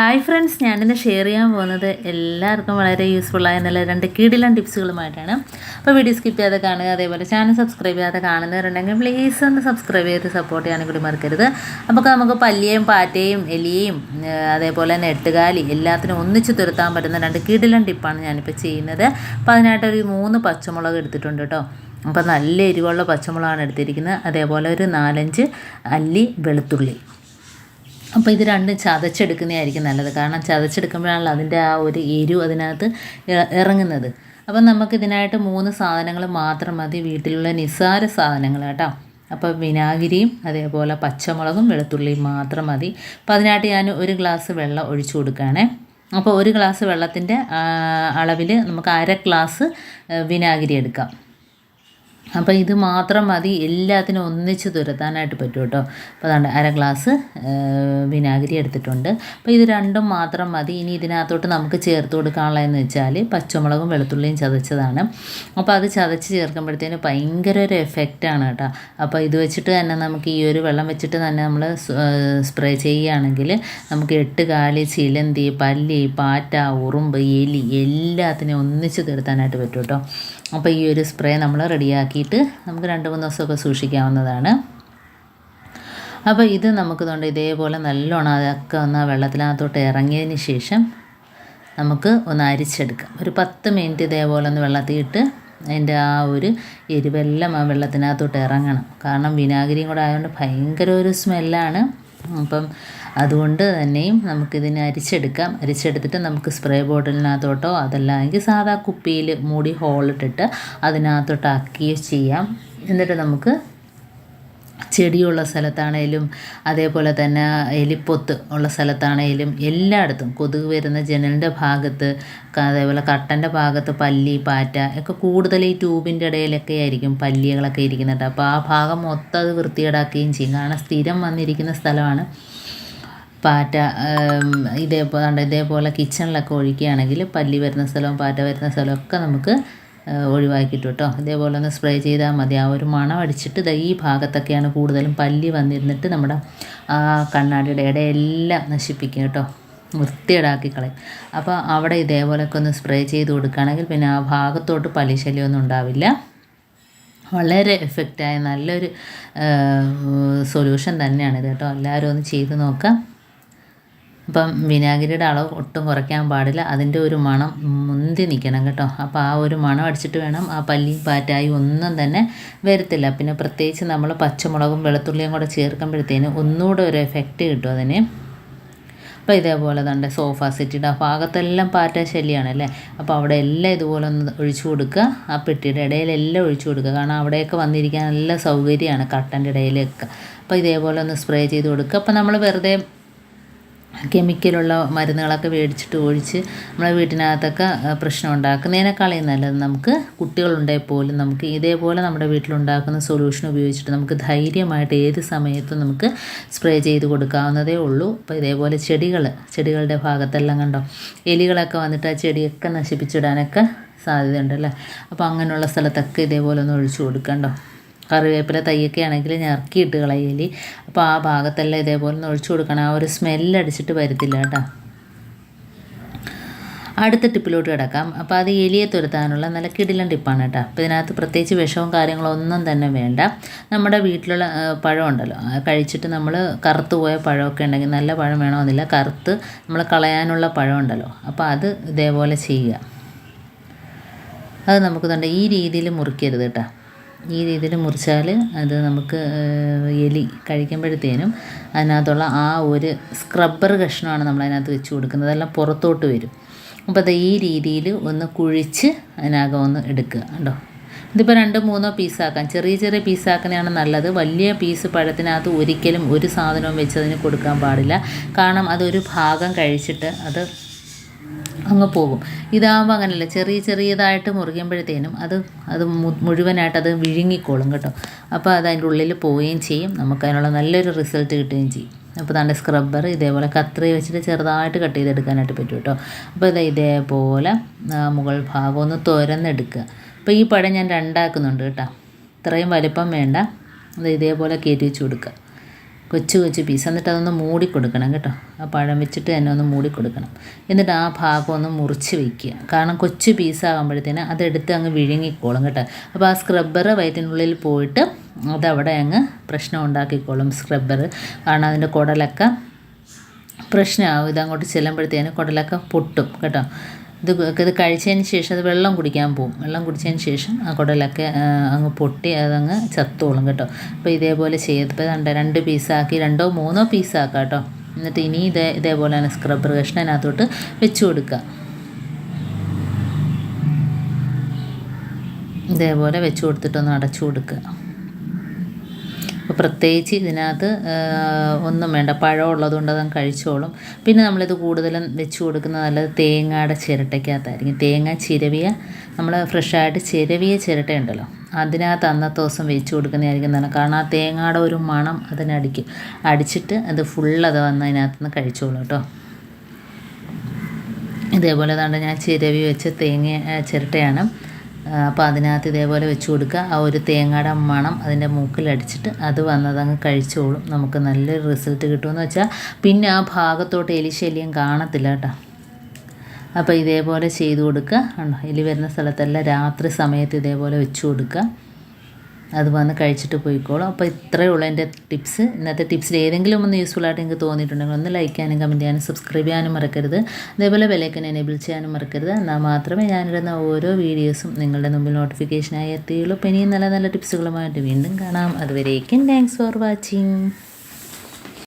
Hi friends ഞാനിന്ന് share ചെയ്യാൻ പോകുന്നത് എല്ലാവർക്കും വളരെ യൂസ്ഫുൾ ആയ നല്ല രണ്ട് കിടിലൻ ടിപ്സുകളുമായിട്ടാണ്. അപ്പോൾ വീഡിയോ സ്കിപ്പ് ചെയ്യാതെ കാണുക അതേപോലെ ചാനൽ സബ്സ്ക്രൈബ് ചെയ്യാതെ കാണുന്നവരുണ്ടെങ്കിൽ പ്ലീസ് ഒന്ന് സബ്സ്ക്രൈബ് ചെയ്ത് സപ്പോർട്ട് ചെയ്യാനും കൂടി മറക്കരുത്. അപ്പോൾ നമുക്ക് പല്ലിയും പാറ്റയും എലിയും അതേപോലെ തന്നെ എട്ടുകാലി എല്ലാത്തിനും ഒന്നിച്ച് തുരത്താൻ പറ്റുന്ന രണ്ട് കിടിലൻ ടിപ്പാണ് ഞാനിപ്പോൾ ചെയ്യുന്നത്. അപ്പോൾ അതിനായിട്ട് ഒരു മൂന്ന് പച്ചമുളക് എടുത്തിട്ടുണ്ട് കേട്ടോ. അപ്പോൾ നല്ല എരിവുള്ള പച്ചമുളകാണ് എടുത്തിരിക്കുന്നത്. അതേപോലെ ഒരു നാലഞ്ച് അല്ലി വെളുത്തുള്ളി. അപ്പോൾ ഇത് രണ്ടും ചതച്ചെടുക്കുന്നതായിരിക്കും നല്ലത്. കാരണം ചതച്ചെടുക്കുമ്പോഴാണല്ലോ അതിന്റെ ആ ഒരു എരിവ് അതിനകത്ത് ഇറങ്ങുന്നത്. അപ്പം നമുക്കിതിനായിട്ട് മൂന്ന് സാധനങ്ങൾ മാത്രം മതി. വീട്ടിലുള്ള നിസ്സാര സാധനങ്ങൾ കേട്ടോ. അപ്പോൾ വിനാഗിരിയും അതേപോലെ പച്ചമുളകും വെളുത്തുള്ളിയും മാത്രം മതി. അപ്പോൾ അതിനായിട്ട് ഞാൻ ഒരു ഗ്ലാസ് വെള്ളം ഒഴിച്ചു കൊടുക്കുകയാണേ. അപ്പോൾ ഒരു ഗ്ലാസ് വെള്ളത്തിന്റെ അളവിൽ നമുക്ക് അര ഗ്ലാസ് വിനാഗിരി എടുക്കാം. അപ്പോൾ ഇത് മാത്രം മതി. എല്ലാത്തിനും ഒന്നിച്ച് തുരത്താനായിട്ട് പറ്റും കേട്ടോ. അപ്പോൾ അതാണ് അര ഗ്ലാസ് വിനാഗിരി എടുത്തിട്ടുണ്ട്. അപ്പോൾ ഇത് രണ്ടും മാത്രം മതി. ഇനി ഇതിനകത്തോട്ട് നമുക്ക് ചേർത്ത് കൊടുക്കാനുള്ളതെന്ന് വെച്ചാൽ പച്ചമുളകും വെളുത്തുള്ളിയും ചതച്ചതാണ്. അപ്പോൾ അത് ചതച്ച് ചേർക്കുമ്പോഴത്തേന് ഭയങ്കര ഒരു എഫക്റ്റാണ് കേട്ടോ. അപ്പോൾ ഇത് വെച്ചിട്ട് തന്നെ നമുക്ക് ഈ ഒരു വെള്ളം വെച്ചിട്ട് തന്നെ നമ്മൾ സ്പ്രേ ചെയ്യുകയാണെങ്കിൽ നമുക്ക് എട്ട് കാലി ചിലന്തി പല്ലി പാറ്റ ഉറുമ്പ് എലി എല്ലാത്തിനെയും ഒന്നിച്ച് തീർത്താനായിട്ട് പറ്റും കേട്ടോ. അപ്പോൾ ഈ ഒരു സ്പ്രേ നമ്മൾ റെഡിയാക്കിയിട്ട് നമുക്ക് രണ്ട് മൂന്ന് ദിവസമൊക്കെ സൂക്ഷിക്കാവുന്നതാണ്. അപ്പോൾ ഇത് നമുക്ക് തൊണ്ട് ഇതേപോലെ നല്ലോണം അതൊക്കെ ഒന്ന് വെള്ളത്തിനകത്തോട്ട് ഇറങ്ങിയതിന് ശേഷം നമുക്ക് ഒന്ന് അരിച്ചെടുക്കാം. ഒരു പത്ത് മിനിറ്റ് ഇതേപോലെ ഒന്ന് വെള്ളത്തിൽ ഇട്ട് അതിന്റെ ആ ഒരു എരിവെല്ലാം ആ വെള്ളത്തിനകത്തോട്ട് ഇറങ്ങണം. കാരണം വിനാഗിരിയും കൂടെ ആയതുകൊണ്ട് ഭയങ്കര ഒരു സ്മെല്ലാണ് അപ്പം അതുകൊണ്ട് തന്നെയും നമുക്കിതിനെ അരിച്ചെടുക്കാം. അരിച്ചെടുത്തിട്ട് നമുക്ക് സ്പ്രേ ബോട്ടിലിനകത്തോട്ടോ അതല്ലെങ്കിൽ സാധാ കുപ്പിയിൽ മൂടി ഹോളിട്ടിട്ട് അതിനകത്തോട്ട് ആക്കുകയോ ചെയ്യാം. എന്നിട്ട് നമുക്ക് ചെടിയുള്ള സ്ഥലത്താണേലും അതേപോലെ തന്നെ എലിപ്പൊത്ത് ഉള്ള സ്ഥലത്താണേലും എല്ലായിടത്തും കൊതുക് വരുന്ന ജനലിന്റെ ഭാഗത്ത് അതേപോലെ കട്ടന്റെ ഭാഗത്ത് പല്ലി പാറ്റ ഒക്കെ കൂടുതൽ ഈ ട്യൂബിന്റെ ഇടയിലൊക്കെ ആയിരിക്കും പല്ലികളൊക്കെ ഇരിക്കുന്നുണ്ട്. അപ്പോൾ ആ ഭാഗം മൊത്തം അത് വൃത്തികേടാക്കുകയും ചെയ്യും. കാരണം സ്ഥിരം വന്നിരിക്കുന്ന സ്ഥലമാണ്. പാറ്റ ഇതേപോലെ ഇതേപോലെ കിച്ചണിലൊക്കെ ഒഴിക്കുകയാണെങ്കിൽ പല്ലി വരുന്ന സ്ഥലവും പാറ്റ വരുന്ന സ്ഥലമൊക്കെ നമുക്ക് ഒഴിവാക്കിയിട്ട് കേട്ടോ അതേപോലെ ഒന്ന് സ്പ്രേ ചെയ്താൽ മതി. ആ ഒരു മണം അടിച്ചിട്ട് ദാ ഈ ഭാഗത്തൊക്കെയാണ് കൂടുതലും പല്ലി വന്നിരുന്നിട്ട് നമ്മുടെ ആ കണ്ണാടിയുടെ ഇടയെല്ലാം നശിപ്പിക്കും കേട്ടോ. വൃത്തിയേടാക്കി കളയും. അപ്പോൾ അവിടെ ഇതേപോലെയൊക്കെ ഒന്ന് സ്പ്രേ ചെയ്ത് കൊടുക്കുകയാണെങ്കിൽ പിന്നെ ആ ഭാഗത്തോട്ട് പല്ലി ശല്യമൊന്നും ഉണ്ടാവില്ല. വളരെ എഫക്റ്റായ നല്ലൊരു സൊല്യൂഷൻ തന്നെയാണ് ഇത് കേട്ടോ. എല്ലാവരും ഒന്ന് ചെയ്ത് നോക്കാം അപ്പം വിനാഗിരിയുടെ അളവ് ഒട്ടും കുറയ്ക്കാൻ പാടില്ല. അതിന്റെ ഒരു മണം മുന്തി നിൽക്കണം കേട്ടോ. അപ്പോൾ ആ ഒരു മണം അടിച്ചിട്ട് വേണം ആ പല്ലിയും പാറ്റായി ഒന്നും തന്നെ വരത്തില്ല. പിന്നെ പ്രത്യേകിച്ച് നമ്മൾ പച്ചമുളകും വെളുത്തുള്ളിയും കൂടെ ചേർക്കുമ്പോഴത്തേന് ഒന്നുകൂടെ ഒരു എഫക്റ്റ് കിട്ടും അതിന്. അപ്പോൾ ഇതേപോലെ തന്നെ സോഫ സെറ്റിയുടെ ആ ഭാഗത്തെല്ലാം പാറ്റ ശല്യമാണ് അല്ലേ? അപ്പോൾ അവിടെ എല്ലാം ഇതുപോലെ ഒന്ന് ഒഴിച്ചു കൊടുക്കുക. ആ പെട്ടിയുടെ ഇടയിലെല്ലാം ഒഴിച്ചു കൊടുക്കുക. കാരണം അവിടെയൊക്കെ വന്നിരിക്കാൻ നല്ല സൗകര്യമാണ് കട്ടന്റെ ഇടയിലൊക്കെ. അപ്പോൾ ഇതേപോലെ ഒന്ന് സ്പ്രേ ചെയ്ത് കൊടുക്കുക. അപ്പോൾ നമ്മൾ വെറുതെ കെമിക്കലുള്ള മരുന്നുകളൊക്കെ മേടിച്ചിട്ട് ഒഴിച്ച് നമ്മളെ വീട്ടിനകത്തൊക്കെ പ്രശ്നം ഉണ്ടാക്കുന്നതിനേക്കാളും നല്ലത് നമുക്ക് കുട്ടികളുണ്ടെങ്കിൽ പോലും നമുക്ക് ഇതേപോലെ നമ്മുടെ വീട്ടിലുണ്ടാക്കുന്ന സൊല്യൂഷൻ ഉപയോഗിച്ചിട്ട് നമുക്ക് ധൈര്യമായിട്ട് ഏത് സമയത്തും നമുക്ക് സ്പ്രേ ചെയ്ത് കൊടുക്കാവുന്നതേ ഉള്ളൂ. അപ്പോൾ ഇതേപോലെ ചെടികൾ ചെടികളുടെ ഭാഗത്തെല്ലാം കണ്ടോ? എലികളൊക്കെ വന്നിട്ട് ആ ചെടിയൊക്കെ നശിപ്പിച്ചിടാനൊക്കെ സാധ്യതയുണ്ടല്ലേ അപ്പോൾ അങ്ങനെയുള്ള സ്ഥലത്തൊക്കെ ഇതേപോലെ ഒന്ന് ഒഴിച്ചു കൊടുക്കണ്ടോ? കറിവേപ്പില തൈയൊക്കെ ആണെങ്കിൽ ഞറുക്കിയിട്ട് കളയലി. അപ്പോൾ ആ ഭാഗത്തെല്ലാം ഇതേപോലെ ഒന്ന് ഒഴിച്ചു കൊടുക്കണം. ആ ഒരു സ്മെല്ലടിച്ചിട്ട് വരത്തില്ല കേട്ടോ. അടുത്ത ടിപ്പിലോട്ട് കിടക്കാം. അപ്പോൾ അത് എലിയെ തുരത്താനുള്ള നല്ല കിടിലൻ ടിപ്പാണ് കേട്ടോ. അപ്പോൾ ഇതിനകത്ത് പ്രത്യേകിച്ച് വിഷവും കാര്യങ്ങളോ ഒന്നും തന്നെ വേണ്ട. നമ്മുടെ വീട്ടിലുള്ള പഴമുണ്ടല്ലോ കഴിച്ചിട്ട് നമ്മൾ കറുത്ത് പോയ പഴമൊക്കെ ഉണ്ടെങ്കിൽ നല്ല പഴം വേണമെന്നില്ല. കറുത്ത് നമ്മൾ കളയാനുള്ള പഴമുണ്ടല്ലോ അപ്പോൾ അത് ഇതേപോലെ ചെയ്യുക. അത് നമുക്ക് തന്നെ ഈ രീതിയിൽ മുറിക്കരുത് കേട്ടോ. ഈ രീതിയിൽ മുറിച്ചാൽ അത് നമുക്ക് എലി കഴിക്കുമ്പോഴത്തേനും അതിനകത്തുള്ള ആ ഒരു സ്ക്രബ്ബർ കഷ്ണമാണ് നമ്മൾ അതിനകത്ത് വെച്ച് കൊടുക്കുന്നത്. അതെല്ലാം പുറത്തോട്ട് വരും. അപ്പോൾ അത് ഈ രീതിയിൽ ഒന്ന് കുഴിച്ച് അതിനകം ഒന്ന് എടുക്കുക കണ്ടോ? ഇതിപ്പോൾ രണ്ടോ മൂന്നോ പീസാക്കാം ചെറിയ ചെറിയ പീസാക്കുന്നതാണ് നല്ലത്. വലിയ പീസ് പഴത്തിനകത്ത് ഒരിക്കലും ഒരു സാധനവും വെച്ച് അതിന് കൊടുക്കാൻ പാടില്ല. കാരണം അതൊരു ഭാഗം കഴിച്ചിട്ട് അത് അങ്ങ് പോകും. ഇതാകുമ്പോൾ അങ്ങനെയല്ല ചെറിയ ചെറിയതായിട്ട് മുറിക്കുമ്പോഴത്തേനും അത് അത് മുഴുവനായിട്ട് അത് വിഴുങ്ങിക്കോളും കേട്ടോ. അപ്പോൾ അത് അതിന്റെ ഉള്ളിൽ പോവുകയും ചെയ്യും. നമുക്ക് അതിനുള്ള നല്ലൊരു റിസൾട്ട് കിട്ടുകയും ചെയ്യും. അപ്പോൾ തന്റെ സ്ക്രബ്ബർ ഇതേപോലെ കത്രി വെച്ചിട്ട് ചെറുതായിട്ട് കട്ട് ചെയ്തെടുക്കാനായിട്ട് പറ്റും കേട്ടോ. അപ്പോൾ ഇത് ഇതേപോലെ മുകൾ ഭാഗം ഒന്ന് തുരന്നെടുക്കുക. അപ്പോൾ ഈ പഴം ഞാൻ രണ്ടാക്കുന്നുണ്ട് കേട്ടോ. ഇത്രയും വലിപ്പം വേണ്ട. അത് ഇതേപോലെ കയറ്റി വെച്ച് കൊടുക്കുക. കൊച്ചു കൊച്ചു പീസ്. എന്നിട്ട് അതൊന്ന് മൂടിക്കൊടുക്കണം കേട്ടോ. ആ പഴം വെച്ചിട്ട് തന്നെ ഒന്ന് മൂടിക്കൊടുക്കണം എന്നിട്ട് ആ ഭാഗം ഒന്ന് മുറിച്ച് വയ്ക്കുക കാരണം കൊച്ചു പീസാകുമ്പോഴത്തേന് അതെടുത്ത് അങ്ങ് വിഴുങ്ങിക്കോളും കേട്ടോ. അപ്പോൾ ആ സ്ക്രബ്ബർ വയറ്റിനുള്ളിൽ പോയിട്ട് അതവിടെ അങ്ങ് പ്രശ്നം ഉണ്ടാക്കിക്കോളും സ്ക്രബ്ബർ കാരണം അതിന്റെ കുടലൊക്കെ പ്രശ്നമാവും. ഇതങ്ങോട്ട് ചെല്ലുമ്പോഴത്തേന് കുടലൊക്കെ പൊട്ടും കേട്ടോ. ഇത് ഇത് കഴിച്ചതിന് ശേഷം അത് വെള്ളം കുടിക്കാൻ പോകും വെള്ളം കുടിച്ചതിന് ശേഷം ആ കുടലൊക്കെ അങ്ങ് പൊട്ടി അതങ്ങ് ചത്തോളും കേട്ടോ. അപ്പോൾ ഇതേപോലെ ചെയ്തപ്പോൾ രണ്ട് രണ്ട് പീസാക്കി രണ്ടോ മൂന്നോ പീസാക്കാം കേട്ടോ. എന്നിട്ട് ഇനി ഇതേ ഇതേപോലെ തന്നെ സ്ക്രബ്ബർ കഷ്ണത്തിനകത്തോട്ട് വെച്ച് കൊടുക്കുക. ഇതേപോലെ വെച്ച് കൊടുത്തിട്ടൊന്ന് അടച്ചു കൊടുക്കുക. അപ്പോൾ പ്രത്യേകിച്ച് ഇതിനകത്ത് ഒന്നും വേണ്ട. പഴം ഉള്ളതുകൊണ്ട് അതങ്ങ് കഴിച്ചോളും. പിന്നെ നമ്മളിത് കൂടുതലും വെച്ച് കൊടുക്കുന്നത് നല്ലത് തേങ്ങയുടെ ചിരട്ടയ്ക്കകത്തായിരിക്കും. തേങ്ങ ചിരവിയ നമ്മൾ ഫ്രഷായിട്ട് ചിരവിയ ചിരട്ടയുണ്ടല്ലോ അതിനകത്ത് അന്നത്തെ ദിവസം വെച്ച് കൊടുക്കുന്നതായിരിക്കും നല്ല കാരണം ആ തേങ്ങയുടെ ഒരു മണം അതിനടിക്കും. അടിച്ചിട്ട് അത് ഫുൾ അത് വന്ന് അതിനകത്ത് നിന്ന് കഴിച്ചോളൂ കേട്ടോ. ഇതേപോലെ തന്നെ ഞാൻ ചിരവി വെച്ച തേങ്ങ ചിരട്ടയാണ്. അപ്പോൾ അതിനകത്ത് ഇതേപോലെ വെച്ച് കൊടുക്കുക. ആ ഒരു തേങ്ങയുടെ മണം അതിന്റെ മൂക്കിലടിച്ചിട്ട് അത് വന്നതങ്ങ് കഴിച്ചോളും. നമുക്ക് നല്ലൊരു റിസൾട്ട് കിട്ടുമെന്ന് വെച്ചാൽ പിന്നെ ആ ഭാഗത്തോട്ട് എലിശല്യം കാണത്തില്ല കേട്ടോ. അപ്പോൾ ഇതേപോലെ ചെയ്തു കൊടുക്കുക. എലി വരുന്ന സ്ഥലത്തെല്ലാം രാത്രി സമയത്ത് ഇതേപോലെ വെച്ച് കൊടുക്കുക. അത് വന്ന് കഴിച്ചിട്ട് പോയിക്കോളും. അപ്പോൾ ഇത്രയേ ഉള്ളൂ എന്റെ ടിപ്സ്. ഇന്നത്തെ ടിപ്സിൽ ഏതെങ്കിലും ഒന്ന് യൂസ്ഫുൾ ആയിട്ട് എനിക്ക് തോന്നിയിട്ടുണ്ടെങ്കിൽ ഒന്ന് ലൈക്ക് ചെയ്യാനും കമന്റ് ചെയ്യാനും സബ്സ്ക്രൈബ് ചെയ്യാനും മറക്കരുത്. അതേപോലെ ബെലൈക്കൻ എനേബിൾ ചെയ്യാനും മറക്കരുത്. എന്നാൽ മാത്രമേ ഞാനിടുന്ന ഓരോ വീഡിയോസും നിങ്ങളുടെ മുമ്പിൽ നോട്ടിഫിക്കേഷനായി എത്തുകയുള്ളൂ അപ്പോൾ ഇനിയും നല്ല നല്ല ടിപ്സുകളുമായിട്ട് വീണ്ടും കാണാം. അതുവരേക്കും താങ്ക്സ് ഫോർ വാച്ചിങ്